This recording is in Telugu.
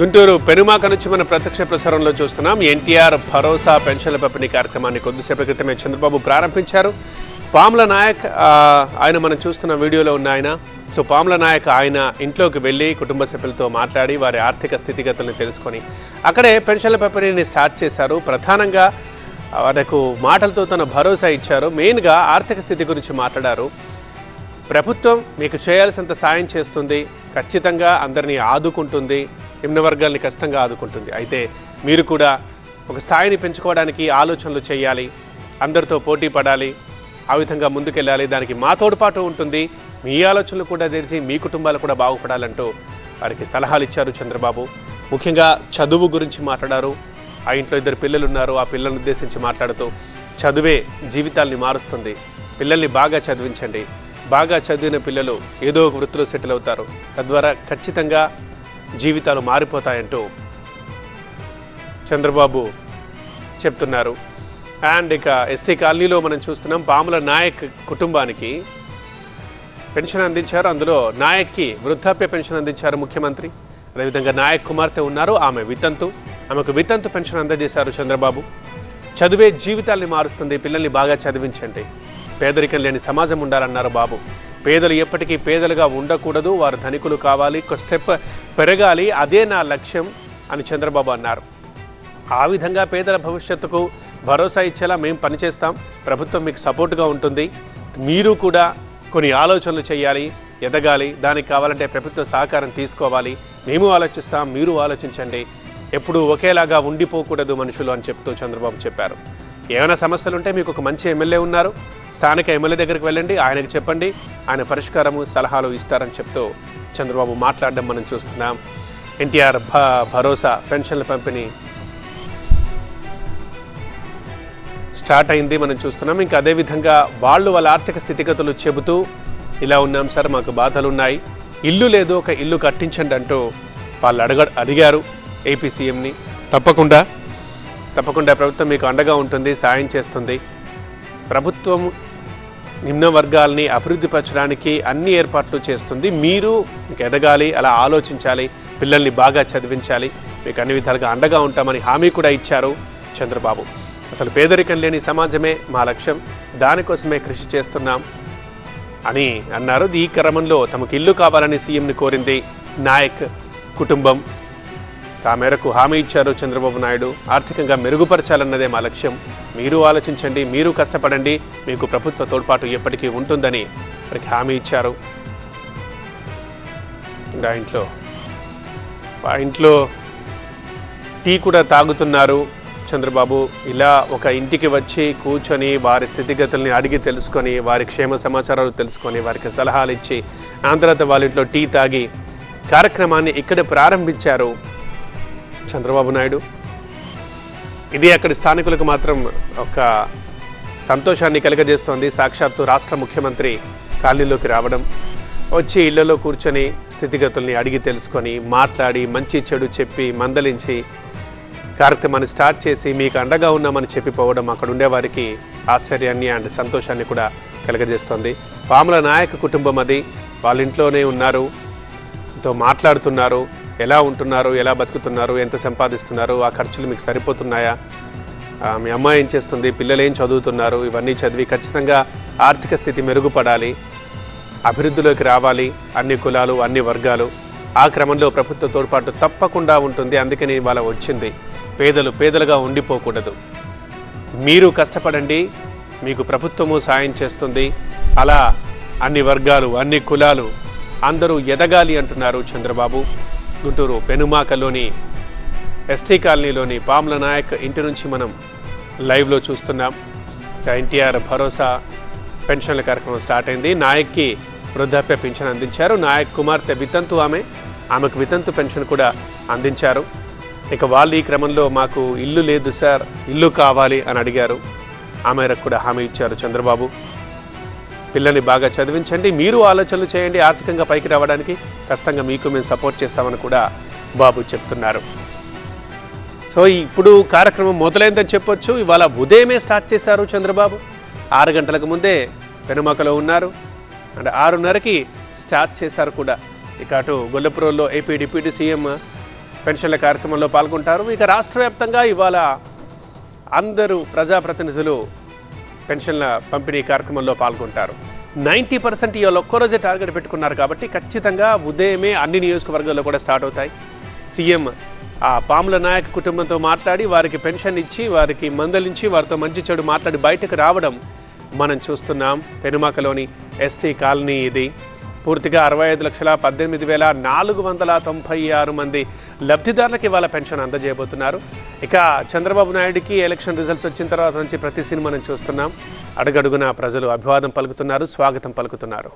గుంటూరు పెనుమాక నుంచి మన ప్రత్యక్ష ప్రసారంలో చూస్తున్నాం. ఎన్టీఆర్ భరోసా పెన్షన్ల పంపిణీ కార్యక్రమాన్ని కొద్దిసేపటి క్రితమే చంద్రబాబు ప్రారంభించారు. పాముల నాయక్ ఆయన మనం చూస్తున్న వీడియోలో ఉన్న ఆయన. సో పాముల నాయక్ ఆయన ఇంట్లోకి వెళ్ళి కుటుంబ సభ్యులతో మాట్లాడి వారి ఆర్థిక స్థితిగతులను తెలుసుకొని అక్కడే పెన్షన్ల పంపిణీని స్టార్ట్ చేశారు. ప్రధానంగా వాళ్ళకు మాటలతో తన భరోసా ఇచ్చారు. మెయిన్గా ఆర్థిక స్థితి గురించి మాట్లాడారు. ప్రభుత్వం మీకు చేయాల్సినంత సాయం చేస్తుంది. ఖచ్చితంగా అందరినీ ఆదుకుంటుంది. నిమ్న వర్గాల్ని ఖచ్చితంగా ఆదుకుంటుంది. అయితే మీరు కూడా ఒక స్థాయిని పెంచుకోవడానికి ఆలోచనలు చేయాలి అందరితో పోటీ పడాలి ఆ విధంగా ముందుకెళ్ళాలి. దానికి మా తోడ్పాటు ఉంటుంది. మీ ఆలోచనలు కూడా తెలిసి మీ కుటుంబాలు కూడా బాగుపడాలంటూ వారికి సలహాలు ఇచ్చారు చంద్రబాబు. ముఖ్యంగా చదువు గురించి మాట్లాడారు. ఆ ఇంట్లో ఇద్దరు పిల్లలు ఉన్నారు. ఆ పిల్లల్ని ఉద్దేశించి మాట్లాడుతూ చదువే జీవితాల్ని మారుస్తుంది. పిల్లల్ని బాగా చదివించండి. బాగా చదివిన పిల్లలు ఏదో ఒక వృత్తిలో సెటిల్ అవుతారు. తద్వారా ఖచ్చితంగా జీవితాలు మారిపోతాయంటూ చంద్రబాబు చెప్తున్నారు. అండ్ ఇక ఎస్టీ కాలనీలో మనం చూస్తున్నాం పాముల నాయక్ కుటుంబానికి పెన్షన్ అందించారు. అందులో నాయక్కి వృద్ధాప్య పెన్షన్ అందించారు ముఖ్యమంత్రి. అదేవిధంగా నాయక్ కుమార్తె ఉన్నారు ఆమె వితంతు. ఆమెకు వితంతు పెన్షన్ అందజేశారు చంద్రబాబు. చదువే జీవితాల్ని మారుస్తుంది పిల్లల్ని బాగా చదివించండి. పేదరికం లేని సమాజం ఉండాలన్నారు బాబు. పేదలు ఎప్పటికీ పేదలుగా ఉండకూడదు వారు ధనికులు కావాలి ఒక స్టెప్ పెరగాలి అదే నా లక్ష్యం అని చంద్రబాబు అన్నారు. ఆ విధంగా పేదల భవిష్యత్తుకు భరోసా ఇచ్చేలా మేము పనిచేస్తాం. ప్రభుత్వం మీకు సపోర్ట్గా ఉంటుంది. మీరు కూడా కొన్ని ఆలోచనలు చేయాలి ఎదగాలి దానికి కావాలంటే ప్రభుత్వ సహకారం తీసుకోవాలి. మేము ఆలోచిస్తాం మీరు ఆలోచించండి. ఎప్పుడూ ఒకేలాగా ఉండిపోకూడదు మనుషులు అని చెప్తూ చంద్రబాబు చెప్పారు. ఏమైనా సమస్యలు ఉంటే మీకు ఒక మంచి ఎమ్మెల్యే ఉన్నారు. స్థానిక ఎమ్మెల్యే దగ్గరికి వెళ్ళండి ఆయనకు చెప్పండి. ఆయన పరిష్కారము సలహాలు ఇస్తారని చెప్తూ చంద్రబాబు మాట్లాడడం మనం చూస్తున్నాం. ఎన్టీఆర్ భ భరోసా పెన్షన్ల పంపిణీ స్టార్ట్ అయింది మనం చూస్తున్నాం. ఇంకా అదేవిధంగా వాళ్ళు వాళ్ళ ఆర్థిక స్థితిగతులు చెబుతూ ఇలా ఉన్నాం సార్ మాకు బాధలు ఉన్నాయి ఇల్లు లేదు ఒక ఇల్లు కట్టించండి అంటూ వాళ్ళు అడగ అడిగారు. ఏపీ సీఎంని తప్పకుండా తప్పకుండా ప్రభుత్వం మీకు అండగా ఉంటుంది సాయం చేస్తుంది. ప్రభుత్వం నిమ్న వర్గాల్ని అభివృద్ధిపరచడానికి అన్ని ఏర్పాట్లు చేస్తుంది. మీరు ఎదగాలి అలా ఆలోచించాలి పిల్లల్ని బాగా చదివించాలి. మీకు అన్ని విధాలుగా అండగా ఉంటామని హామీ కూడా ఇచ్చారు చంద్రబాబు. అసలు పేదరికం లేని సమాజమే మా లక్ష్యం. దానికోసమే కృషి చేస్తున్నాం అని అన్నారు. ఈ క్రమంలో తమకు ఇల్లు కావాలని సీఎంని కోరింది నాయక్ కుటుంబం. ఆ మేరకు హామీ ఇచ్చారు చంద్రబాబు నాయుడు. ఆర్థికంగా మెరుగుపరచాలన్నదే మా లక్ష్యం. మీరు ఆలోచించండి మీరు కష్టపడండి. మీకు ప్రభుత్వ తోడ్పాటు ఎప్పటికీ ఉంటుందని వారికి హామీ ఇచ్చారు. ఇంకా ఇంట్లో ఆ ఇంట్లో టీ కూడా తాగుతున్నారు చంద్రబాబు. ఇలా ఒక ఇంటికి వచ్చి కూర్చొని వారి స్థితిగతుల్ని అడిగి తెలుసుకొని వారి క్షేమ సమాచారాలు తెలుసుకొని వారికి సలహాలు ఇచ్చి ఆంధ్రత వాళ్ళ ఇంట్లో టీ తాగి కార్యక్రమాన్ని ఇక్కడ ప్రారంభించారు. చంద్రబాబు నాయుడు. ఇది అక్కడి స్థానికులకు మాత్రం ఒక సంతోషాన్ని కలుగజేస్తోంది. సాక్షాత్తు రాష్ట్ర ముఖ్యమంత్రి కాలనీలోకి రావడం వచ్చి ఇళ్ళలో కూర్చొని స్థితిగతుల్ని అడిగి తెలుసుకొని మాట్లాడి మంచి చెడు చెప్పి మందలించి కార్యక్రమాన్ని స్టార్ట్ చేసి మీకు అండగా ఉన్నామని చెప్పిపోవడం అక్కడ ఉండేవారికి ఆశ్చర్యాన్ని అండ్ సంతోషాన్ని కూడా కలగజేస్తోంది. పాముల నాయక కుటుంబం అది. వాళ్ళ ఇంట్లోనే ఉన్నారు. తో మాట్లాడుతున్నారు. ఎలా ఉంటున్నారు ఎలా బతుకుతున్నారు ఎంత సంపాదిస్తున్నారు ఆ ఖర్చులు మీకు సరిపోతున్నాయా? మీ అమ్మాయి ఏం చేస్తుంది? పిల్లలు ఏం చదువుతున్నారు? ఇవన్నీ చదివి ఖచ్చితంగా ఆర్థిక స్థితి మెరుగుపడాలి అభివృద్ధిలోకి రావాలి అన్ని కులాలు అన్ని వర్గాలు. ఆ క్రమంలో ప్రభుత్వ తోడ్పాటు తప్పకుండా ఉంటుంది. అందుకని ఇవాళ వచ్చింది. పేదలు పేదలుగా ఉండిపోకూడదు. మీరు కష్టపడండి మీకు ప్రభుత్వము సాయం చేస్తుంది. అలా అన్ని వర్గాలు అన్ని కులాలు అందరూ ఎదగాలి అంటున్నారు చంద్రబాబు. గుంటూరు పెనుమాకలోని ఎస్టీ కాలనీలోని పాముల నాయక్ ఇంటి నుంచి మనం లైవ్లో చూస్తున్నాం. ఎన్టీఆర్ భరోసా పెన్షన్ల కార్యక్రమం స్టార్ట్ అయింది. నాయక్కి వృద్ధాప్య పెన్షన్ అందించారు. నాయక్ కుమార్తె వితంతు ఆమె ఆమెకు వితంతు పెన్షన్ కూడా అందించారు. ఇక వాళ్ళు ఈ క్రమంలో మాకు ఇల్లు లేదు సార్ ఇల్లు కావాలి అని అడిగారు. ఆ కూడా హామీ ఇచ్చారు చంద్రబాబు. పిల్లల్ని బాగా చదివించండి మీరు ఆలోచనలు చేయండి ఆర్థికంగా పైకి రావడానికి ఖచ్చితంగా మీకు మేము సపోర్ట్ చేస్తామని కూడా బాబు చెప్తున్నారు. సో ఇప్పుడు కార్యక్రమం మొదలైందని చెప్పొచ్చు. ఇవాళ ఉదయమే స్టార్ట్ చేశారు చంద్రబాబు. ఆరు గంటలకు ముందే పెనుమకలో ఉన్నారు. అంటే ఆరున్నరకి స్టార్ట్ చేశారు కూడా. ఇక అటు గొల్లపురంలో ఏపీ డిప్యూటీ సీఎం పెన్షన్ల కార్యక్రమంలో పాల్గొంటారు. ఇక రాష్ట్ర వ్యాప్తంగా ఇవాళ అందరూ ప్రజాప్రతినిధులు పెన్షన్ల పంపిణీ కార్యక్రమంలో పాల్గొంటారు. నైంటీ పర్సెంట్ ఇవాళ ఒక్కరోజే టార్గెట్ పెట్టుకున్నారు కాబట్టి ఖచ్చితంగా ఉదయమే అన్ని నియోజకవర్గాల్లో కూడా స్టార్ట్ అవుతాయి. సీఎం ఆ పాముల నాయక్ కుటుంబంతో మాట్లాడి వారికి పెన్షన్ ఇచ్చి వారికి మందలించి వారితో మంచి చెడు మాట్లాడి బయటకు రావడం మనం చూస్తున్నాం. పెనుమాకలోని ఎస్టీ కాలనీ ఇది. పూర్తిగా అరవై ఐదు లక్షల పద్దెనిమిది వేల నాలుగు వందల తొంభై ఆరు మంది లబ్ధిదారులకు ఇవాళ పెన్షన్ అందజేయబోతున్నారు. ఇక చంద్రబాబు నాయుడికి ఎలక్షన్ రిజల్ట్స్ వచ్చిన తర్వాత నుంచి ప్రతి సినిమా మనం చూస్తున్నాం. అడుగడుగున ప్రజలు అభివాదం పలుకుతున్నారు స్వాగతం పలుకుతున్నారు.